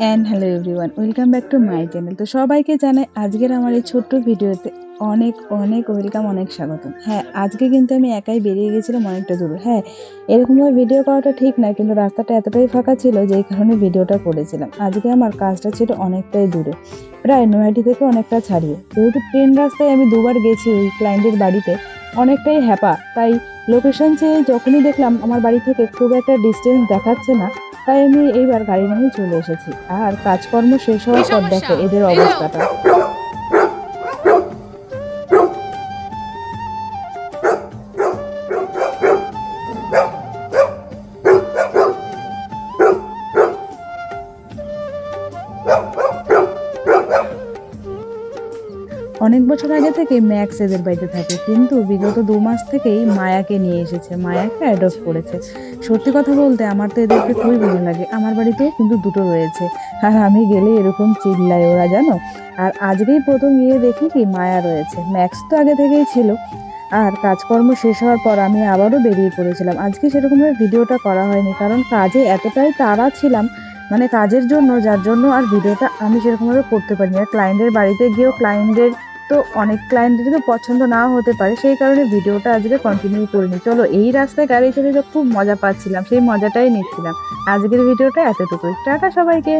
Welcome back to my channel তো সবাইকে জানাই আজকের আমার এই ছোট্ট ভিডিওতে অনেক অনেক ওয়েলকাম অনেক স্বাগত হ্যাঁ আজকে কিন্তু আমি একাই বেরিয়ে গেছিলাম অনেকটা দূর। হ্যাঁ এরকমভাবে ভিডিও করাটা ঠিক না, কিন্তু রাস্তাটা এতটাই ফাঁকা ছিল যেই কারণে ভিডিওটা করেছিলাম। আজকে আমার কাজটা ছিল অনেকটাই দূরে, প্রায় নয়াটি থেকে অনেকটা ছাড়িয়ে। যেহেতু ট্রেন রাস্তায় আমি দুবার গেছি ওই ক্লায়েন্টের বাড়িতে, অনেকটাই হ্যাপা। তাই লোকেশন চেয়ে যখনই দেখলাম, আমার বাড়ি থেকে খুব একটা ডিস্টেন্স দেখাচ্ছে না। তাই আমি এইবার গাড়ি নিয়ে চলে এসেছি। আর কাজকর্ম শেষ হওয়ার পর দেখো এদের অবস্থাটা। অনেক বছর আগে থেকে ম্যাক্স এদের বাড়িতে থাকে, কিন্তু বিগত দু মাস থেকেই মায়াকে নিয়ে এসেছে, মায়াকে অ্যাডপ্ট করেছে। সত্যি কথা বলতে আমার তো এদেরকে খুবই ভালো লাগে, আমার বাড়িতেও কিন্তু দুটো রয়েছে, আর আমি গেলে এরকম চিল্লায় ওরা, জানো? আর আজকেই প্রথম গিয়ে দেখি কি মায়া রয়েছে, ম্যাক্স তো আগে থেকেই ছিল, আর কাজকর্ম শেষ হওয়ার পর আমি আবারও বেরিয়ে পড়েছিলাম, আজকে সেরকমভাবে ভিডিওটা করা হয়নি, কারণ কাজে এতটাই তাড়া ছিলাম মানে কাজের জন্য, যার জন্য আর ভিডিওটা আমি সেরকমভাবে করতে পারিনি, আর ক্লায়েন্টের বাড়িতে গিয়েও ক্লায়েন্টের তো অনেক ক্লায়েন্টের তো পছন্দ না হতে পারে, সেই কারণে ভিডিওটা আজকে কন্টিনিউ করিনি চলো, এই রাস্তায় গাড়ি চলে খুব মজা পাচ্ছিলাম, সেই মজাটাই নিচ্ছিলাম। আজকের ভিডিওটা এতটুকুই। টাটা সবাইকে।